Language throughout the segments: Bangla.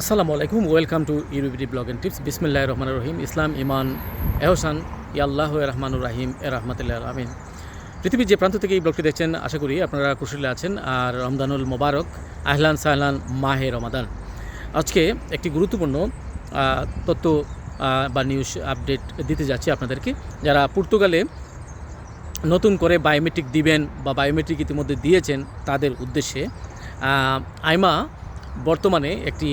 আসসালামু আলাইকুম, welcome to EuroBD blog and tips. বিসমিল্লাহ রহমান রহিম। ইসলাম ইমান এহসান ইয়াল্লাহ রহমানুর রাহিম এ রহমতুল্লাহ আমিন পৃথিবীর যে প্রান্ত থেকে এই ব্লগটি দেখছেন, আশা করি আপনারা কুশলে আছেন। আর রমদানুল মোবারক, আহলান সাহলান মাহে রমাদান। আজকে একটি গুরুত্বপূর্ণ তথ্য বা নিউজ আপডেট দিতে যাচ্ছি আপনাদেরকে। যারা পর্তুগালে নতুন করে বায়োমেট্রিক দিবেন বা বায়োমেট্রিক ইতিমধ্যে দিয়েছেন, তাদের উদ্দেশ্যে আইমা বর্তমানে একটি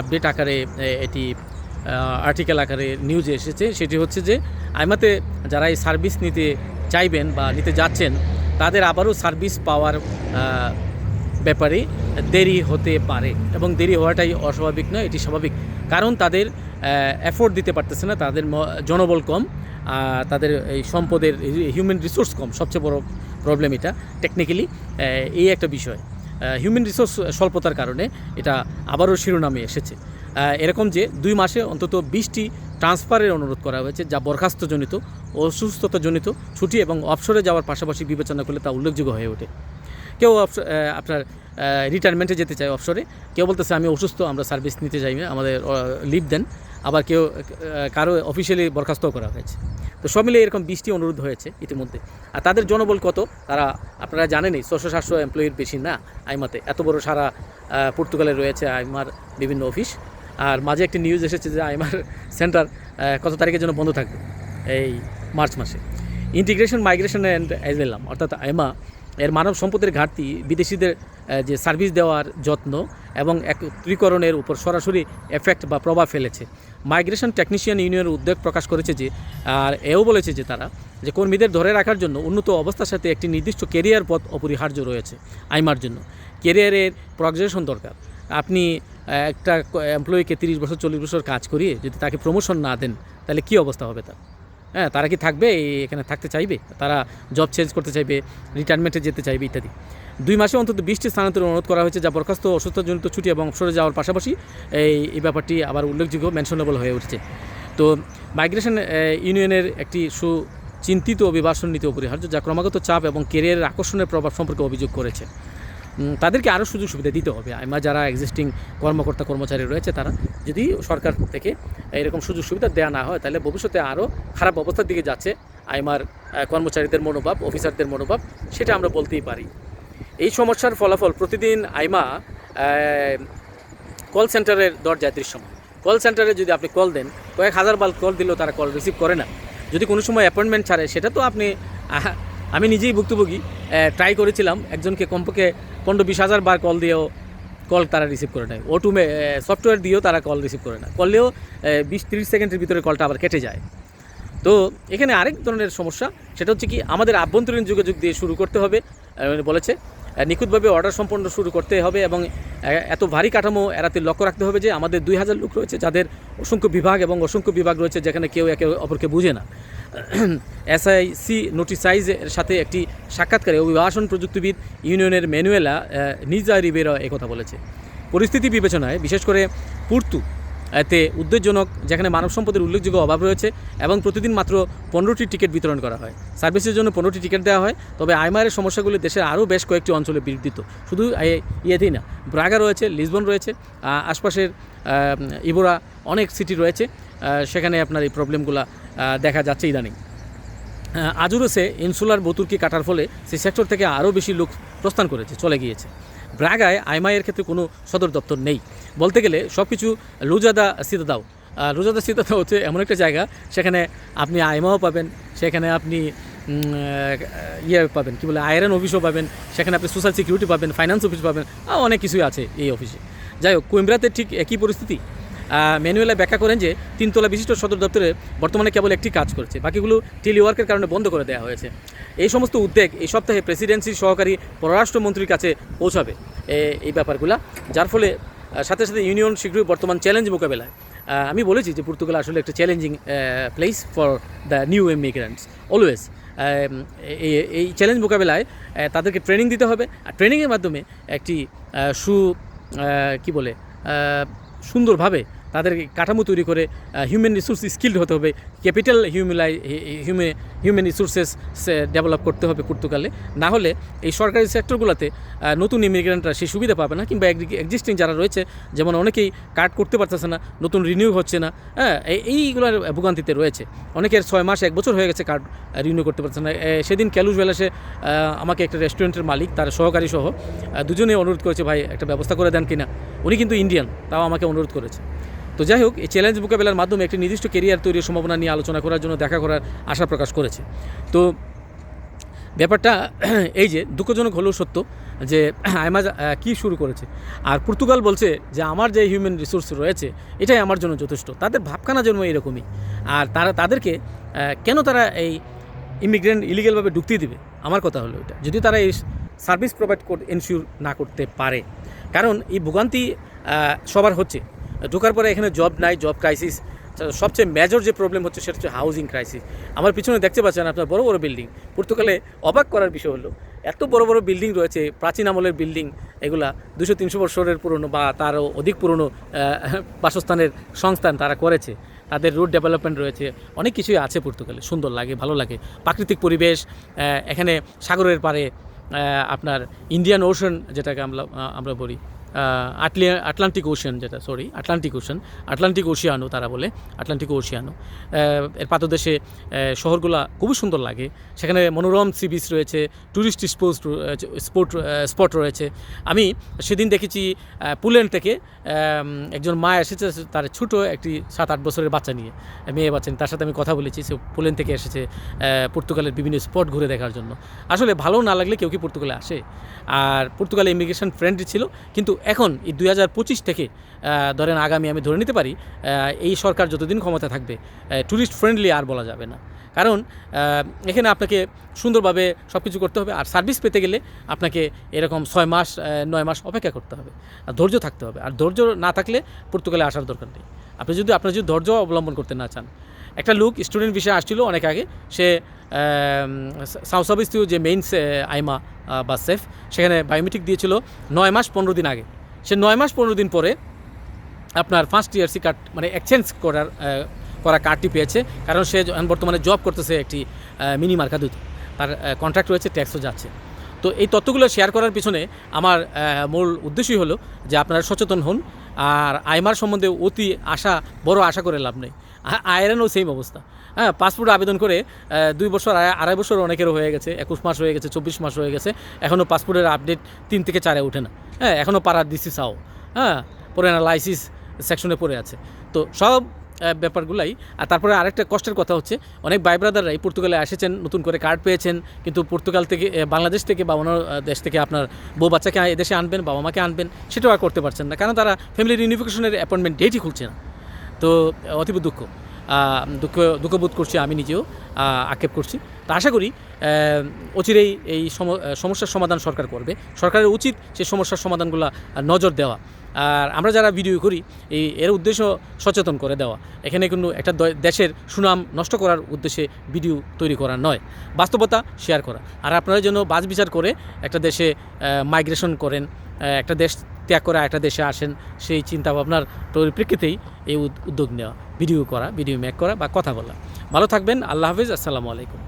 আপডেট আকারে এটি আর্টিকেল আকারে নিউজে এসেছে। সেটি হচ্ছে যে, আইমাতে যারা এই সার্ভিস নিতে চাইবেন বা নিতে যাচ্ছেন, তাদের আবারও সার্ভিস পাওয়ার ব্যাপারে দেরি হতে পারে এবং দেরি হওয়াটাই অস্বাভাবিক নয়, এটি স্বাভাবিক। কারণ তাদের এফোর্ট দিতে পারতেছে না, তাদের জনবল কম তাদের এই সম্পদের হিউম্যান রিসোর্স কম, সবচেয়ে বড় প্রবলেম এটা টেকনিক্যালি এই একটা বিষয়। হিউম্যান রিসোর্স স্বল্পতার কারণে এটা আবারও শিরোনামে এসেছে। এরকম যে দুই মাসে অন্তত বিশটি ট্রান্সফারের অনুরোধ করা হয়েছে, যা বরখাস্তজনিত অসুস্থতাজনিত, ছুটি এবং অবসরে যাওয়ার পাশাপাশি বিবেচনা করলে তা উল্লেখযোগ্য হয়ে ওঠে। কেউ আপনার রিটায়ারমেন্টে যেতে চায় অবসরে, কেউ বলতেছে, আমি অসুস্থ, আমরা সার্ভিস নিতে না আমাদের লিভ দেন। আবার কেউ কারও অফিসিয়ালি বরখাস্তও করা হয়েছে। তো সব মিলে এরকম বৃষ্টি অনুরোধ হয়েছে ইতিমধ্যে। আর তাদের জনবল কত? তারা, আপনারা জানেনই ছশো সাতশো এমপ্লয়ির বেশি না আইমাতে এত বড় সারা পর্তুগালে রয়েছে আইমার বিভিন্ন অফিস। আর মাঝে একটি নিউজ এসেছে যে আইমার সেন্টার কত তারিখের জন্য বন্ধ থাকবে? এই মার্চ মাসে। ইন্টিগ্রেশন মাইগ্রেশন অ্যান্ড অ্যাজেলাম অর্থাৎ আইমা, এর মানব সম্পদের ঘাটতি বিদেশিদের যে সার্ভিস দেওয়ার যত্ন এবং একত্রীকরণের উপর সরাসরি এফেক্ট বা প্রভাব ফেলেছে। মাইগ্রেশন টেকনিশিয়ান ইউনিয়নের উদ্বেগ প্রকাশ করেছে যে, আর এও বলেছে যে তারা, যে কর্মীদের ধরে রাখার জন্য উন্নত অবস্থার সাথে একটি নির্দিষ্ট কেরিয়ার পথ অপরিহার্য রয়েছে আইমার জন্য। কেরিয়ারের প্রগ্রেশন দরকার। আপনি একটা এমপ্লয়িকে তিরিশ বছর, চল্লিশ বছর কাজ করিয়ে যদি তাকে প্রমোশন না দেন, তাহলে কী অবস্থা হবে তার? হ্যাঁ তারা কি থাকবে? এখানে থাকতে চাইবে? তারা জব চেঞ্জ করতে চাইবে রিটায়ারমেন্টে যেতে চাইবে ইত্যাদি। দুই মাসে অন্তত বিশটি স্থানান্তর অনুরোধ করা হয়েছে যা বরখাস্ত অসুস্থজনিত ছুটি এবং অবসরে যাওয়ার পাশাপাশি এই এই ব্যাপারটি আবার উল্লেখযোগ্য মেনশনেবল হয়ে উঠছে। তো মাইগ্রেশন ইউনিয়নের একটি সুচিন্তিত অভিবাসন নীতি অপরিহার্য যা ক্রমাগত চাপ এবং কেরিয়ারের আকর্ষণের প্রভাব সম্পর্কে অভিযোগ করেছে। তাদেরকে আরও সুযোগ সুবিধা দিতে হবে। আইমা যারা এক্সিস্টিং কর্মকর্তা, কর্মচারী রয়েছে, তারা যদি সরকার থেকে এরকম সুযোগ সুবিধা দেওয়া না হয়, তাহলে ভবিষ্যতে আরও খারাপ অবস্থার দিকে যাচ্ছে আইমার কর্মচারীদের মনোভাব, অফিসারদের মনোভাব, সেটা আমরা বলতেই পারি। এই সমস্যার ফলাফল প্রতিদিন আইমা কল সেন্টারের দরজায় দৃশ্যমান। কল সেন্টারে যদি আপনি কল দেন, কয়েক হাজার বার কল দিলেও তারা কল রিসিভ করে না। যদি কোনো সময় অ্যাপয়েন্টমেন্ট ছাড়ে, সেটা তো আপনি আমি নিজেই ভুক্তভোগী ট্রাই করেছিলাম। একজনকে কমপক্ষে পনেরো বিশ হাজার বার কল দিয়েও কল তারা রিসিভ করে নেয় ও ওটুমে সফটওয়্যার দিয়েও তারা কল রিসিভ করে না। করলেও বিশ তিরিশ সেকেন্ডের ভিতরে কলটা আবার কেটে যায়। তো এখানে আরেক ধরনের সমস্যা, সেটা হচ্ছে কি, আমাদের আভ্যন্তরীণ যোগাযোগ দিয়ে শুরু করতে হবে। বলেছে নিখুঁতভাবে অর্ডার সম্পন্ন শুরু করতে হবে এবং এত ভারী কাঠামো এড়াতে লক্ষ্য রাখতে হবে যে আমাদের দুই হাজার লোক রয়েছে যাদের অসংখ্য বিভাগ এবং অসংখ্য বিভাগ রয়েছে যেখানে কেউ একে অপরকে বুঝে না। এসআইসি নোটিসাইজের সাথে একটি সাক্ষাৎকারে অভিবাসন প্রযুক্তিবিদ ইউনিয়নের ম্যানুয়েলা নিজা রিবেরা একথা বলেছে। পরিস্থিতি বিবেচনায়, বিশেষ করে পুর্তু এতে উদ্বেগজনক, যেখানে মানব সম্পদের উল্লেখযোগ্য অভাব রয়েছে এবং প্রতিদিন মাত্র পনেরোটি টিকিট বিতরণ করা হয়। সার্ভিসের জন্য পনেরোটি টিকিট দেওয়া হয়, তবে আইমারের সমস্যাগুলি দেশের আরও বেশ কয়েকটি অঞ্চলে বিস্তৃত শুধু ইয়েতেই না, ব্রাগা রয়েছে, লিসবন রয়েছে আশপাশের ইবোরা অনেক সিটি রয়েছে সেখানে আপনার এই প্রবলেমগুলো দেখা যাচ্ছে ইদানিং। আজুরসে ইনসুলার বতুরকি কাটার ফলে সেই সেক্টর থেকে আরও বেশি লোক প্রস্থান করেছে, চলে গিয়েছে। ব্রাগায় আইমাইয়ের ক্ষেত্রে কোনো সদর দপ্তর নেই। বলতে গেলে সব কিছু লুজাদা সিদাদাও রোজাদা সিদাদাও হচ্ছে এমন একটা জায়গা, সেখানে আপনি আইমাও পাবেন, সেখানে আপনি ইয়ে পাবেন, কী বলে আয়রন অফিসও পাবেন, সেখানে আপনি সোশ্যাল সিকিউরিটি পাবেন, ফাইন্যান্স অফিস পাবেন অনেক কিছুই আছে এই অফিসে। যাই হোক কোয়েম্ব্রাতে ঠিক একই পরিস্থিতি? ম্যানুয়ালে ব্যাখ্যা করেন যে তিনতলা বিশিষ্ট সদর দপ্তরে বর্তমানে কেবল একটি কাজ করছে। বাকিগুলো টেলিওয়ার্কের কারণে বন্ধ করে দেওয়া হয়েছে। এই সমস্ত উদ্যোগ এই সপ্তাহে প্রেসিডেন্সির সহকারী পররাষ্ট্রমন্ত্রীর কাছে পৌঁছাবে। এই ব্যাপারগুলা। যার ফলে সাথে সাথে ইউনিয়ন শীঘ্রই বর্তমান চ্যালেঞ্জ মোকাবেলায়। আমি বলেছি যে পর্তুগাল আসলে একটা challenging place for the new immigrants always এই চ্যালেঞ্জ মোকাবেলায় তাদেরকে ট্রেনিং দিতে হবে। আর ট্রেনিংয়ের মাধ্যমে একটি সু কি বলে সুন্দরভাবে তাদের কাঠামো তৈরি করে হিউম্যান রিসোর্স স্কিল্ড হতে হবে। ক্যাপিটাল হিউমিলাই হিউমে হিউম্যান রিসোর্সেস ডেভেলপ করতে হবে পর্তুগালে। না হলে এই সরকারি সেক্টরগুলোতে নতুন ইমিগ্রেন্টরা সেই সুবিধা পাবে না কিংবা এক্সিস্টিং যারা রয়েছে যেমন অনেকেই কার্ড করতে পারতেছে না নতুন রিনিউ হচ্ছে না হ্যাঁ এই- এইগুলোর ভোগান্তিতে রয়েছে। অনেকের ছয় মাস এক বছর হয়ে গেছে কার্ড রিনিউ করতে পারছে না। সেদিন ক্যালুস বেলাসে আমাকে একটা রেস্টুরেন্টের মালিক তার সহকারী সহ আহ, দুজনেই অনুরোধ করেছে ভাই একটা ব্যবস্থা করে দেন কিনা। উনি কিন্তু ইন্ডিয়ান তাও আমাকে অনুরোধ করেছে। তো যাই হোক, এই চ্যালেঞ্জ মোকাবেলার মাধ্যমে একটি নির্দিষ্ট কেরিয়ার তৈরির সম্ভাবনা নিয়ে আলোচনা করার জন্য দেখা করার আশা প্রকাশ করেছে। তো ব্যাপারটা এই যে, দুঃখজনক হলেও সত্য যে, আইমাজ কি শুরু করেছে? আর পর্তুগাল বলছে যে, আমার যে হিউম্যান রিসোর্স রয়েছে, এটাই আমার জন্য যথেষ্ট। তাদের ভাবখানা জন্ম এরকমই। আর তারা, তাদেরকে কেন তারা এই ইমিগ্রেন্ট ইলিগেলভাবে ঢুকতে দিবে? আমার কথা হলো এটা। যদি তারা এই সার্ভিস প্রোভাইড এনশিওর না করতে পারে। কারণ এই ভোগান্তি সবার হচ্ছে। ঢোকার পরে এখানে জব নাই জব ক্রাইসিস সবচেয়ে মেজর যে প্রবলেম হচ্ছে সেটা হচ্ছে হাউজিং ক্রাইসিস আমার পিছনে দেখতে পাচ্ছেন আপনার বড় বড় বিল্ডিং পর্তুগালে অবাক করার বিষয় হলো, এত বড় বড় বিল্ডিং রয়েছে, প্রাচীন আমলের বিল্ডিং এগুলা দুশো তিনশো বছরের পুরনো বা তারও অধিক পুরনো বাসস্থানের সংস্থান তারা করেছে। তাদের রোড ডেভেলপমেন্ট রয়েছে। অনেক কিছুই আছে পর্তুগালে, সুন্দর লাগে, ভালো লাগে। প্রাকৃতিক পরিবেশ এখানে সাগরের পারে আপনার ইন্ডিয়ান ওশন যেটাকে আমরা আমরা বলি। আটলি আটলান্টিক ওশিয়ান যেটা সরি আটলান্টিক ওশিয়ান আটলান্টিক ওশিয়ানো তারা বলে আটলান্টিক ওশিয়ানো এর পাদদেশে আহ, শহরগুলা খুবই সুন্দর লাগে। সেখানে মনোরম সি বিচ রয়েছে ট্যুরিস্ট স্পোর্ট স্পোর্ট স্পট রয়েছে। আমি সেদিন দেখেছি পুলেন থেকে একজন মা এসেছে তার ছোট একটি সাত আট বছরের বাচ্চা নিয়ে। মেয়ে বাচ্চা। তার সাথে আমি কথা বলেছি সে পুলেন থেকে এসেছে পর্তুগালের বিভিন্ন স্পট ঘুরে দেখার জন্য। আসলে ভালো না লাগলে কেউ কি পর্তুগালে আসে? আর পর্তুগালে ইমিগ্রেশন ফ্রেন্ডলি ছিল কিন্তু এখন এই দুই হাজার পঁচিশ থেকে ধরেন আগামী আমি ধরে নিতে পারি এই সরকার যতদিন ক্ষমতা থাকবে ট্যুরিস্ট ফ্রেন্ডলি আর বলা যাবে না। কারণ এখানে আপনাকে সুন্দরভাবে সব কিছু করতে হবে আর সার্ভিস পেতে গেলে আপনাকে এরকম ছয় মাস নয় মাস অপেক্ষা করতে হবে। আর ধৈর্য থাকতে হবে। আর ধৈর্য না থাকলে পর্তুগালে আসার দরকার নেই। আপনি যদি, আপনার যদি ধৈর্য অবলম্বন করতে না চান। একটা লোক স্টুডেন্ট বিষয়ে আসছিল অনেক আগে, সে সাউথ সার্ভিস যে মেইন আইমা বা সেফ, সেখানে বায়োমেট্রিক দিয়েছিল নয় মাস পনেরো দিন আগে। সে নয় মাস পনেরো দিন পরে আপনার ফার্স্ট ইয়ার সি কার্ড মানে এক্সচেঞ্জ করার করা কার্ডটি পেয়েছে। কারণ সে বর্তমানে জব করতেছে একটি মিনি মার্কাদুত তার কন্ট্রাক্ট রয়েছে ট্যাক্সও যাচ্ছে। তো এই তথ্যগুলো শেয়ার করার পিছনে আমার মূল উদ্দেশ্যই হলো যে আপনারা সচেতন হন। আর আইমার সম্বন্ধে অতি আশা, বড় আশা করে লাভ নেই। আয়রানও সেম অবস্থা। হ্যাঁ পাসপোর্ট আবেদন করে দুই বছর আড়াই- বছর অনেকেরও হয়ে গেছে, একুশ মাস হয়ে গেছে, চব্বিশ মাস হয়ে গেছে, এখনও পাসপোর্টের আপডেট তিন থেকে চারে ওঠে না। হ্যাঁ এখনও পাড়ার দিছি সাও হ্যাঁ পরে না লাইসেন্স সেকশনে পড়ে আছে। তো সব ব্যাপারগুলাই। আর তারপরে আরেকটা কষ্টের কথা হচ্ছে, অনেক ভাই ব্রাদাররাই পর্তুগালে এসেছেন, নতুন করে কার্ড পেয়েছেন, কিন্তু পর্তুগাল থেকে বাংলাদেশ থেকে বা অন্য দেশ থেকে আপনার বউ বাচ্চাকে এদেশে আনবেন, বাবা মাকে আনবেন, সেটাও আর করতে পারছেন না। কারণ তারা ফ্যামিলি ইউনিফিকেশনের অ্যাপয়েন্টমেন্ট ডেটই খুলছে না। তো অতীব দুঃখ। দুঃখ, দুঃখবোধ করছি আমি নিজেও আক্ষেপ করছি। তো আশা করি অচিরেই এই সম- সমস্যার সমাধান সরকার করবে। সরকারের উচিত সেই সমস্যার সমাধানগুলো নজর দেওয়া। আর আমরা যারা ভিডিও করি, এই, এর উদ্দেশ্য সচেতন করে দেওয়া। এখানে কোনো একটা দেশের সুনাম নষ্ট করার উদ্দেশ্যে ভিডিও তৈরি করা নয়। বাস্তবতা শেয়ার করা। আর আপনারা যেন বাজ বিচার করে একটা দেশে মাইগ্রেশন করেন একটা দেশ ত্যাগ করে, একটা দেশে আসেন, সেই চিন্তা ভাবনার পরিপ্রেক্ষিতেই এই উদ- উদ্যোগ নেওয়া। ভিডিও করা ভিডিও মেক করা বা কথা বলা। ভালো থাকবেন আল্লাহ হাফিজ আসসালামু আলাইকুম।